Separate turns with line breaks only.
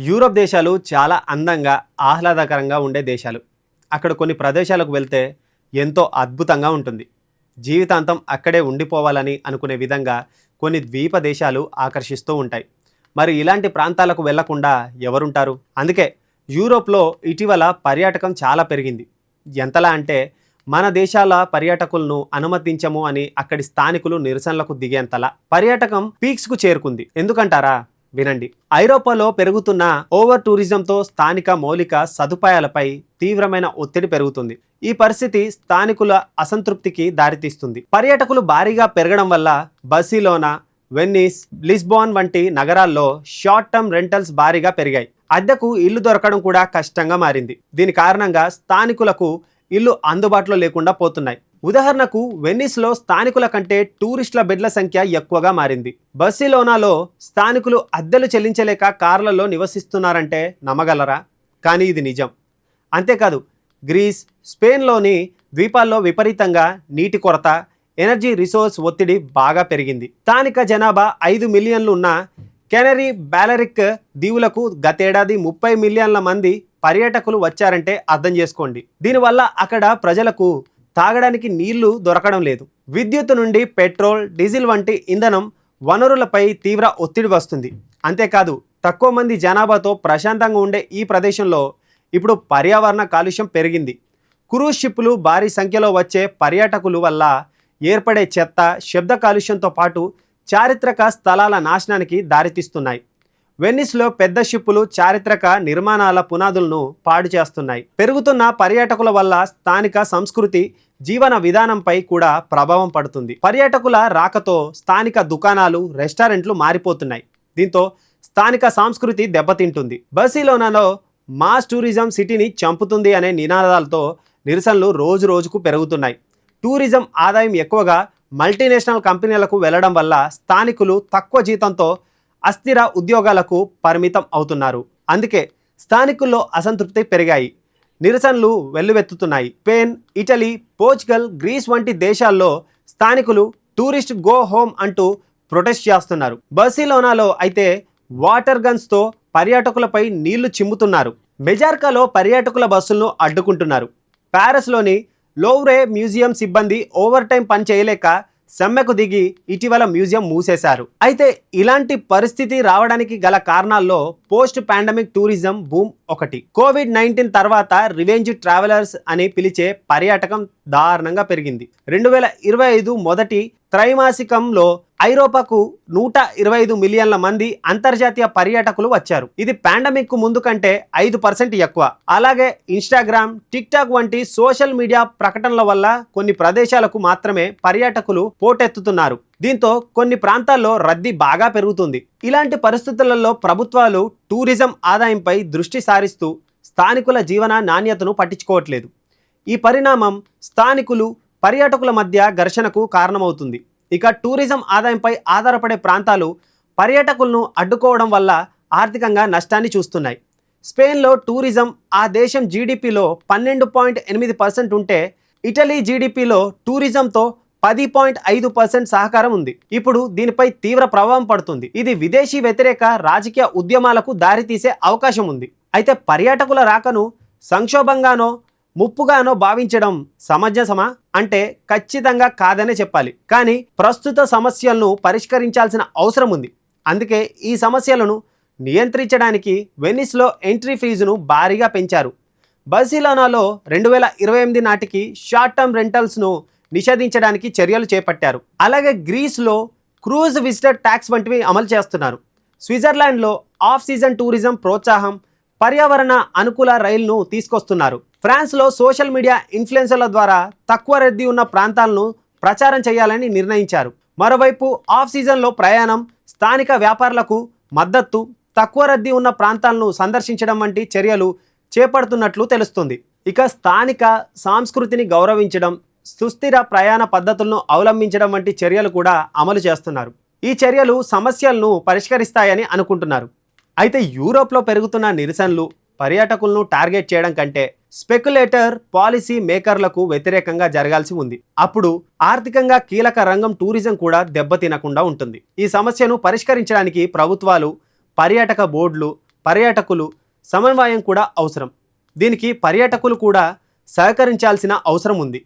Europe దేశాలు చాలా అందంగా ఆహ్లాదకరంగా ఉండే దేశాలు. అక్కడ కొన్ని ప్రదేశాలకు వెళ్తే ఎంతో అద్భుతంగా ఉంటుంది. జీవితాంతం అక్కడే ఉండిపోవాలని అనుకునే విధంగా కొన్ని ద్వీప దేశాలు ఆకర్షిస్తూ ఉంటాయి. మరి ఇలాంటి ప్రాంతాలకు వెళ్ళకుండా ఎవరుంటారు? అందుకే యూరోప్లో ఇటీవల పర్యాటకం చాలా పెరిగింది. ఎంతలా అంటే మన దేశాల పర్యాటకులను అనుమతించము అని అక్కడి స్థానికులు నిరసనలకు దిగేంతలా. పర్యాటకం పీక్స్కు చేరుకుంది. ఎందుకంటారా? వినండి. ఐరోపాలో పెరుగుతున్న ఓవర్ టూరిజంతో స్థానిక మౌలిక సదుపాయాలపై తీవ్రమైన ఒత్తిడి పెరుగుతుంది. ఈ పరిస్థితి స్థానికుల అసంతృప్తికి దారితీస్తుంది. పర్యాటకులు భారీగా పెరగడం వల్ల బసిలోనా వెన్నీస్ లిస్బాన్ వంటి నగరాల్లో షార్ట్ టర్మ్ రెంటల్స్ భారీగా పెరిగాయి. అద్దెకు ఇల్లు దొరకడం కూడా కష్టంగా మారింది. దీని కారణంగా స్థానికులకు ఇల్లు అందుబాటులో లేకుండా పోతున్నాయి. ఉదాహరణకు వెన్నిస్లో స్థానికుల కంటే టూరిస్టుల బెడ్ల సంఖ్య ఎక్కువగా మారింది. బర్సిలోనాలో స్థానికులు అద్దెలు చెల్లించలేక కార్లలో నివసిస్తున్నారంటే నమ్మగలరా? కానీ ఇది నిజం. అంతేకాదు గ్రీస్ స్పెయిన్లోని ద్వీపాల్లో విపరీతంగా నీటి కొరత ఎనర్జీ రిసోర్స్ ఒత్తిడి బాగా పెరిగింది. స్థానిక జనాభా ఐదు మిలియన్లు ఉన్న కెనరీ బ్యాలరిక్ దీవులకు గతేడాది ముప్పై మిలియన్ల మంది పర్యాటకులు వచ్చారంటే అర్థం చేసుకోండి. దీనివల్ల అక్కడ ప్రజలకు తాగడానికి నీళ్ళు దొరకడం లేదు. విద్యుత్ నుండి పెట్రోల్ డీజిల్ వంటి ఇంధనం వనరులపై తీవ్ర ఒత్తిడి వస్తుంది. అంతేకాదు తక్కువ మంది జనాభాతో ప్రశాంతంగా ఉండే ఈ ప్రదేశంలో ఇప్పుడు పర్యావరణ కాలుష్యం పెరిగింది. క్రూజ్ షిప్లు భారీ సంఖ్యలో వచ్చే పర్యాటకులు వల్ల ఏర్పడే చెత్త శబ్ద కాలుష్యంతో పాటు చారిత్రక స్థలాల నాశనానికి దారితీస్తున్నాయి. వెన్నిస్లో పెద్ద షిప్పులు చారిత్రక నిర్మాణాల పునాదులను పాడు చేస్తున్నాయి. పెరుగుతున్న పర్యాటకుల వల్ల స్థానిక సంస్కృతి జీవన విధానంపై కూడా ప్రభావం పడుతుంది. పర్యాటకుల రాకతో స్థానిక దుకాణాలు రెస్టారెంట్లు మారిపోతున్నాయి. దీంతో స్థానిక సంస్కృతి దెబ్బతింటుంది. బర్సిలోనాలో మాస్ టూరిజం సిటీని చంపుతుంది అనే నినాదాలతో నిరసనలు రోజు రోజుకు పెరుగుతున్నాయి. టూరిజం ఆదాయం ఎక్కువగా మల్టీనేషనల్ కంపెనీలకు వెళ్ళడం వల్ల స్థానికులు తక్కువ జీతంతో అస్థిర ఉద్యోగాలకు పరిమితం అవుతున్నారు. అందుకే స్థానికుల్లో అసంతృప్తి పెరిగాయి. నిరసనలు వెల్లువెత్తుతున్నాయి. స్పెయిన్ ఇటలీ పోర్చుగల్ గ్రీస్ వంటి దేశాల్లో స్థానికులు టూరిస్ట్ గో హోమ్ అంటూ ప్రొటెస్ట్ చేస్తున్నారు. బర్సిలోనాలో అయితే వాటర్ గన్స్తో పర్యాటకులపై నీళ్ళు చిమ్ముతున్నారు. మెజార్కాలో పర్యాటకుల బస్సులను అడ్డుకుంటున్నారు. ప్యారిస్లోని లోవ్రే మ్యూజియం సిబ్బంది ఓవర్ టైం పని చేయలేక సమ్మెకు దిగి ఇటీవల మ్యూజియం మూసేశారు. అయితే ఇలాంటి పరిస్థితి రావడానికి గల కారణాల్లో పోస్ట్ పాండమిక్ టూరిజం బూమ్ ఒకటి. కోవిడ్ నైన్టీన్ తర్వాత రివెంజ్ ట్రావెలర్స్ అని పిలిచే పర్యాటకం దారుణంగా పెరిగింది. రెండు వేల ఇరవై ఐదు మొదటి త్రైమాసికంలో ఐరోపాకు నూట ఇరవై ఐదు మిలియన్ల మంది అంతర్జాతీయ పర్యాటకులు వచ్చారు. ఇది పాండమిక్కు ముందు కంటే ఐదు పర్సెంట్ ఎక్కువ. అలాగే ఇన్స్టాగ్రామ్ టిక్ టాక్ వంటి సోషల్ మీడియా ప్రకటనల వల్ల కొన్ని ప్రదేశాలకు మాత్రమే పర్యాటకులు పోటెత్తుతున్నారు. దీంతో కొన్ని ప్రాంతాల్లో రద్దీ బాగా పెరుగుతుంది. ఇలాంటి పరిస్థితులలో ప్రభుత్వాలు టూరిజం ఆదాయంపై దృష్టి సారిస్తూ స్థానికుల జీవన నాణ్యతను పట్టించుకోవట్లేదు. ఈ పరిణామం స్థానికులు పర్యాటకుల మధ్య ఘర్షణకు కారణమవుతుంది. ఇక టూరిజం ఆదాయంపై ఆధారపడే ప్రాంతాలు పర్యాటకులను అడ్డుకోవడం వల్ల ఆర్థికంగా నష్టాన్ని చూస్తున్నాయి. స్పెయిన్లో టూరిజం ఆ దేశం జీడిపిలో పన్నెండు పాయింట్ ఎనిమిది పర్సెంట్ ఉంటే ఇటలీ జీడిపిలో టూరిజంతో పది పాయింట్ ఐదు పర్సెంట్ సహకారం ఉంది. ఇప్పుడు దీనిపై తీవ్ర ప్రభావం పడుతుంది. ఇది విదేశీ వ్యతిరేక రాజకీయ ఉద్యమాలకు దారితీసే అవకాశం ఉంది. అయితే పర్యాటకుల రాకను సంక్షోభంగానో ముప్పుగానో భావించడం సమంజసమా? అంటే ఖచ్చితంగా కాదనే చెప్పాలి. కానీ ప్రస్తుత సమస్యలను పరిష్కరించాల్సిన అవసరం ఉంది. అందుకే ఈ సమస్యలను నియంత్రించడానికి వెనిస్లో ఎంట్రీ ఫీజును భారీగా పెంచారు. బర్సిలోనాలో రెండు వేల ఇరవై ఎనిమిది నాటికి షార్ట్ టర్మ్ రెంటల్స్ను నిషేధించడానికి చర్యలు చేపట్టారు. అలాగే గ్రీస్లో క్రూజ్ విజిటర్ ట్యాక్స్ వంటివి అమలు చేస్తున్నారు. స్విట్జర్లాండ్లో ఆఫ్ సీజన్ టూరిజం ప్రోత్సాహం పర్యావరణ అనుకూల రైలును తీసుకొస్తున్నారు. ఫ్రాన్స్లో సోషల్ మీడియా ఇన్ఫ్లుయెన్సర్ల ద్వారా తక్కువ రద్దీ ఉన్న ప్రాంతాలను ప్రచారం చేయాలని నిర్ణయించారు. మరోవైపు ఆఫ్ సీజన్లో ప్రయాణం స్థానిక వ్యాపారులకు మద్దతు తక్కువ రద్దీ ఉన్న ప్రాంతాలను సందర్శించడం వంటి చర్యలు చేపడుతున్నట్లు తెలుస్తుంది. ఇక స్థానిక సంస్కృతిని గౌరవించడం సుస్థిర ప్రయాణ పద్ధతులను అవలంబించడం వంటి చర్యలు కూడా అమలు చేస్తున్నారు. ఈ చర్యలు సమస్యలను పరిష్కరిస్తాయని అనుకుంటున్నారు. అయితే యూరోప్లో పెరుగుతున్న నిరసనలు పర్యాటకులను టార్గెట్ చేయడం కంటే స్పెక్యులేటర్ పాలసీ మేకర్లకు వ్యతిరేకంగా జరగాల్సి ఉంది. అప్పుడు ఆర్థికంగా కీలక రంగం టూరిజం కూడా దెబ్బతినకుండా ఉంటుంది. ఈ సమస్యను పరిష్కరించడానికి ప్రభుత్వాలు పర్యాటక బోర్డులు పర్యాటకులు సమన్వయం కూడా అవసరం. దీనికి పర్యాటకులు కూడా సహకరించాల్సిన అవసరం ఉంది.